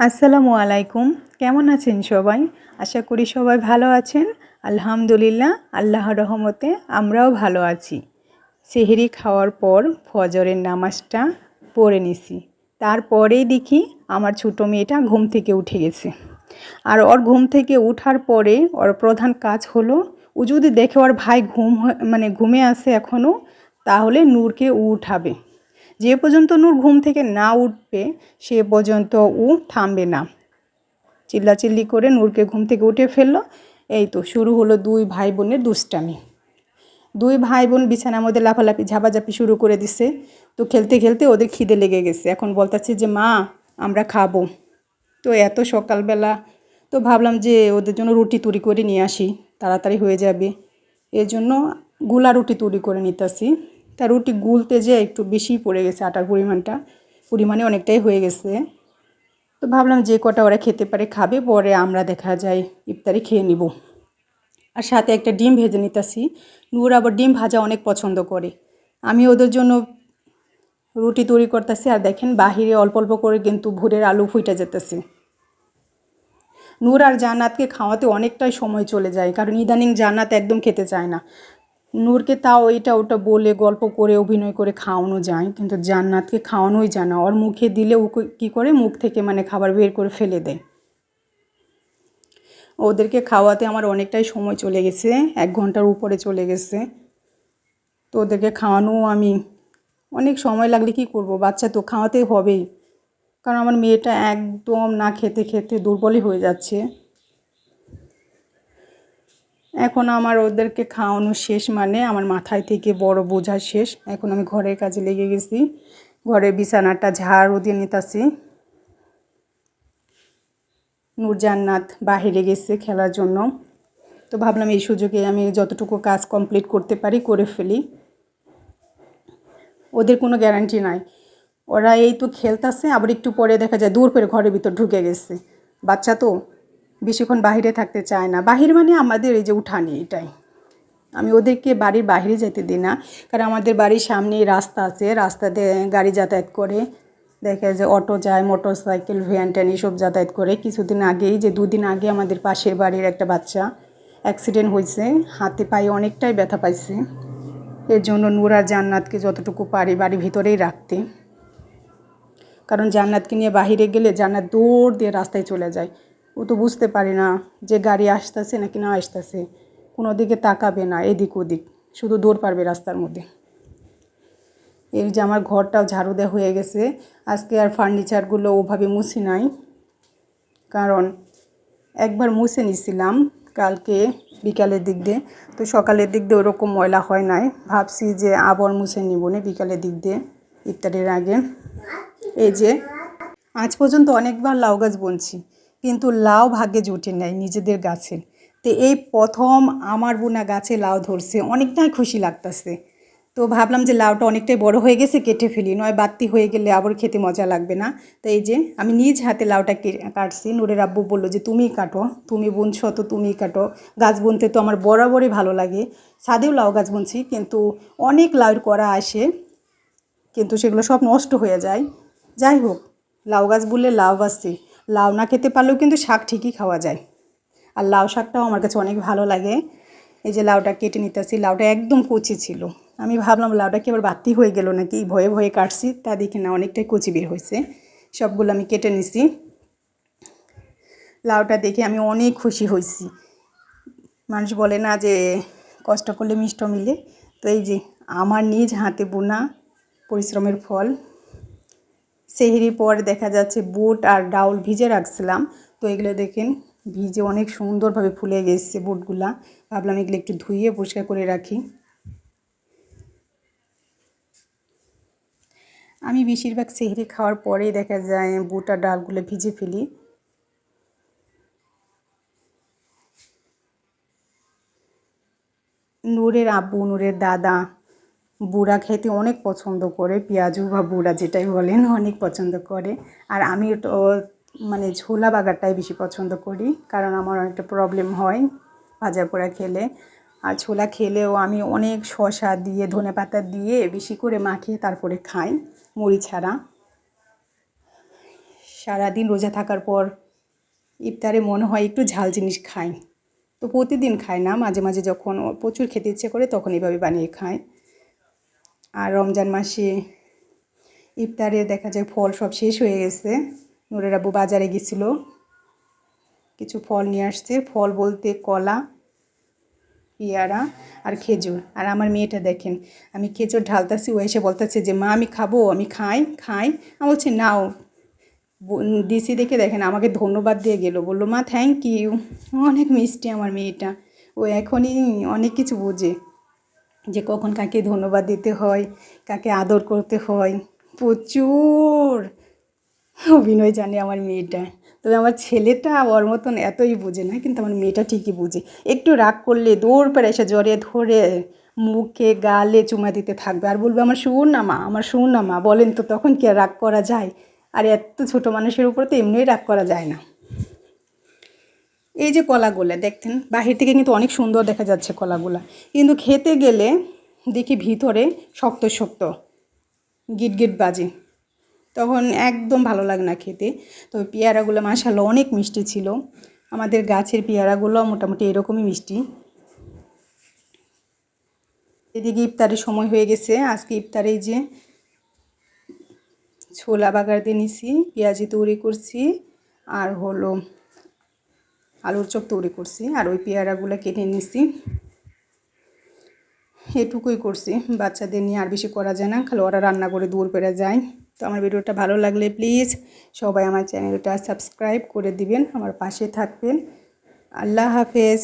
আসসালামু আলাইকুম। কেমন আছেন সবাই? আশা করি সবাই ভালো আছেন। আলহামদুলিল্লাহ, আল্লাহর রহমতে আমরাও ভালো আছি। সেহেরি খাওয়ার পর ফজরের নামাজটা পড়ে নিছি। তারপরেই দেখি আমার ছোটো মেয়েটা ঘুম থেকে উঠে গেছে। আর ওর ঘুম থেকে উঠার পরে ওর প্রধান কাজ হলো, ও যদি দেখে ওর ভাই ঘুম মানে ঘুমে আছে এখনও তাহলে নূরকে উঠাবে। যে পর্যন্ত নূর ঘুম থেকে না উঠবে, সে পর্যন্ত ও থামবে না। চিল্লাচিল্লি করে নূরকে ঘুম থেকে উঠে ফেলল। এই তো শুরু হলো দুই ভাই বোনের দুষ্টামি। দুই ভাই বোন বিছানার মধ্যে লাফালাফি, ঝাপাঝাপি শুরু করে দিছে। তো খেলতে খেলতে ওদের খিদে লেগে গেছে। এখন বলতেছে যে, মা, আমরা খাব। তো এত সকালবেলা, তো ভাবলাম যে ওদের জন্য রুটি তৈরি করে নিয়ে আসি। তাড়াতাড়ি হয়ে যাবে। এর জন্যগুলা রুটি তৈরি করে নিতেছি। তা রুটি গুলতে যে একটু বেশি পড়ে গেছে আটার পরিমাণটা, পরিমাণে অনেকটাই হয়ে গেছে। তো ভাবলাম যে কটা ওরা খেতে পারে, খাবে, পরে আমরা দেখা যায় ইফতারি খেয়ে নিব। আর সাথে একটা ডিম ভেজে নিতেছি। নূর আবার ডিম ভাজা অনেক পছন্দ করে। আমি ওদের জন্য রুটি তৈরি করতেছি আর দেখেন বাহিরে অল্প অল্প করে কিন্তু ভোরের আলু ফুইটা যেতেছে। নূর আর জান্নাতকে খাওয়াতে অনেকটাই সময় চলে যায়, কারণ ইদানিং জান্নাত একদম খেতে চায় না। নূরকে তাও এটা ওটা বলে, গল্প করে, অভিনয় করে খাওয়ানো যায়। কিন্তু জান্নাতকে খাওয়ানোই যায় না। ওর মুখে দিলে ও কী করে? মুখ থেকে মানে খাবার বের করে ফেলে দেয়। ওদেরকে খাওয়াতে আমার অনেকটাই সময় চলে গেছে। এক ঘণ্টার উপরে চলে গেছে। তো ওদেরকে খাওয়ানো আমি অনেক সময় লাগলে কি করব? বাচ্চা তো খাওয়াতে হবেই। কারণ আমার মেয়েটা একদম না খেতে খেতে দুর্বলই হয়ে যাচ্ছে। এখন আমার ওদেরকে খাওয়ানো শেষ মানে আমার মাথায় থেকে বড় বোঝা শেষ। এখন আমি ঘরের কাজে লেগে গেছি। ঘরের বিছানাটা ঝাড়ু দিয়ে নিতেছি। নূরজান্নাত বাহিরে গেছে খেলার জন্য। তো ভাবলাম এই সুযোগে আমি যতটুকু কাজ কমপ্লিট করতে পারি করে ফেলি। ওদের কোনো গ্যারান্টি নাই। ওরা এই তো খেলতেছে, আবার একটু পরে দেখা যায় দূর করে ঘরের ভিতর ঢুকে গেছে। বাচ্চা তো? বেশিক্ষণ বাইরে থাকতে চায় না। বাহির মানে আমাদের এই যে উঠানি এটাই। আমি ওদেরকে বাড়ির বাইরে যেতে দিই না, কারণ আমাদের বাড়ির সামনেই রাস্তা আছে। রাস্তাতে গাড়ি যাতায়াত করে দেখা যায় অটো যায় মোটর সাইকেল ভ্যান, ট্যান এসব যাতায়াত করে। কিছুদিন আগেই যে দুদিন আগে আমাদের পাশের বাড়ির একটা বাচ্চা অ্যাক্সিডেন্ট হয়েছে। হাতে পায়ে অনেকটাই ব্যথা পাইছে। এর জন্য নূর জান্নাতকে যতটুকু পারি বাড়ির ভিতরেই রাখতে। কারণ জান্নাতকে নিয়ে বাহিরে গেলে জান্নাত দৌড় দিয়ে রাস্তায় চলে যায়। ও তো বুঝতে পারে না যে গাড়ি আসতেছে নাকি না আসতেছে। কোনো দিকে তাকাবে না, এদিক ওদিক। শুধু দৌড় পারবে রাস্তার মধ্যে। এই যে আমার ঘরটাও ঝাড়ু দেওয়া হয়ে গেছে। আজকে আর ফার্নিচারগুলো ওভাবে মুছি নাই। কারণ একবার মুছে নিছিলাম কালকে বিকালের দিক দিয়ে। তো সকালের দিক দিয়ে ওরকম ময়লা হয় নাই। ভাবছি যে আবার মুছে নিব না বিকালের দিক দিয়ে ইফতারের আগে। এই যে আজ পর্যন্ত অনেকবার লাউ গাছ বুনছি। কিন্তু লাউ ভাগ্যে জুটে নেয় নিজেদের গাছে। তো এই প্রথম আমার বোনা গাছে লাউ ধরছে, অনেকটাই খুশি লাগতেছে। তো ভাবলাম যে লাউটা অনেকটাই বড় হয়ে গেছে, কেটে ফেলি, নয় বাত্তি হয়ে গেলে আবার খেতে মজা লাগবে না। তো এই যে আমি নিজ হাতে লাউটা কাটছি। নুরের আব্বু বলল যে, তুমিই কাটো, তুমি বুনছ তো তুমিই কাটো। গাছ বুনতে তো আমার বরাবরই ভালো লাগে। ছাদেও লাউ গাছ বুনছি, কিন্তু অনেক লাউর করা আসে, কিন্তু সেগুলো সব নষ্ট হয়ে যায়। যাই হোক, লাউ গাছ বললে লাউ গাছই লাউ না খেতে পারলেও কিন্তু শাক ঠিকই খাওয়া যায়। আর লাউ শাকটাও আমার কাছে অনেক ভালো লাগে। এই যে লাউটা কেটে নিতেছি, লাউটা একদম কচি ছিল। আমি ভাবলাম লাউটা কি আবার বাতি হয়ে গেল নাকি? ভয়ে ভয়ে কাটছি, তা দেখি না, অনেকটাই কচি বের হয়েছে। সবগুলো আমি কেটে নিছি। লাউটা দেখে আমি অনেক খুশি হয়েছি। মানুষ বলে না যে কষ্ট করলে মিষ্ট মিলে। তো এই যে আমার নিজ হাতে বোনা পরিশ্রমের ফল সেহেরির পর দেখা যাচ্ছে বুট আর ডাউল ভিজে রাখছিলাম। তো এগুলো দেখেন, ভিজে অনেক সুন্দরভাবে ফুলে গেছে বুটগুলা। ভাবলাম এগুলো একটু ধুইয়ে পরিষ্কার করে রাখি। আমি বেশিরভাগ সেহরি খাওয়ার পরেই দেখা যায় বুট আর ডালগুলো ভিজে ফেলি। নূরের আব্বু, নূরের দাদা বুড়া খেতে অনেক পছন্দ করে, পেঁয়াজু বা বুড়া যেটাই বলেন, অনেক পছন্দ করে। আর আমি তো মানে ছোলা বাগারটাই বেশি পছন্দ করি, কারণ আমার অনেকটা প্রবলেম হয় ভাজা পোড়া খেলে। আর ছোলা খেলেও আমি অনেক শসা দিয়ে, ধনে পাতা দিয়ে বেশি করে মাখিয়ে তারপরে খাই, মুড়ি ছাড়া। সারাদিন রোজা থাকার পর ইফতারে মনে হয় একটু ঝাল জিনিস খাই। তো প্রতিদিন খাই না, মাঝে মাঝে যখন প্রচুর খেতে ইচ্ছে করে তখন এভাবে বানিয়ে খাই। আর রমজান মাসে ইফতারে দেখা যায় ফল সব শেষ হয়ে গেছে। নুরের আব্বু বাজারে গেছিল। কিছু ফল নিয়ে আসছে। ফল বলতে কলা, পেয়ারা আর খেজুর। আর আমার মেয়েটা দেখেন, আমি খেজুর ঢালতাছি, ও এসে বলতেছে যে, মা, আমি খাব, আমি খাই খাই। আমি বলছি, নাও। দিছি দেখে দেখেন, আমাকে ধন্যবাদ দিয়ে গেলো। বলল, মা থ্যাংক ইউ অনেক মিষ্টি আমার মেয়েটা। ও এখনই অনেক কিছু বোঝে। যে কখন কাকে ধন্যবাদ দিতে হয়, কাকে আদর করতে হয়। প্রচুর অভিনয় জানে আমার মেয়েটা। তবে আমার ছেলেটা ওর মতন এতই বোঝে না, কিন্তু আমার মেয়েটা ঠিকই বোঝে। একটু রাগ করলে দৌড় পেরে এসে জ্বরে ধরে মুখে, গালে চুমা দিতে থাকবে। আর বলবে, আমার শুন না মা, আমার শুন না মা। বলেন তো, তখন কি আর রাগ করা যায়? আর এত ছোটো মানুষের উপর তো এমনিই রাগ করা যায় না। এই যে কলাগুলো, দেখতেন, বাহির থেকে কিন্তু অনেক সুন্দর দেখা যাচ্ছে কলাগুলা। কিন্তু খেতে গেলে দেখি ভিতরে শক্ত শক্ত, গিট গিট বাজে। তখন একদম ভালো লাগে না খেতে। তো পেয়ারাগুলো মাসাল্লাহ অনেক মিষ্টি ছিল। আমাদের গাছের পেয়ারাগুলো মোটামুটি এরকমই মিষ্টি। এদিকে ইফতারের সময় হয়ে গেছে। আজকে ইফতারে যে ছোলা বাগার দিয়ে নিছি, পেঁয়াজি তৈরি করছি, আর হলো আলুর চপ তৈরি করছি আর ওই পেয়ারাগুলো কেটে নিছি। এটুকুই করছি, বাচ্চাদের নিয়ে আর বেশি করা যায় না, খালি ওরা রান্না করে দূর পেরে যায়। তো আমার ভিডিওটা ভালো লাগলে প্লিজ সবাই আমার চ্যানেলটা সাবস্ক্রাইব করে দিবেন, আমার পাশে থাকবেন। আল্লাহ হাফেজ।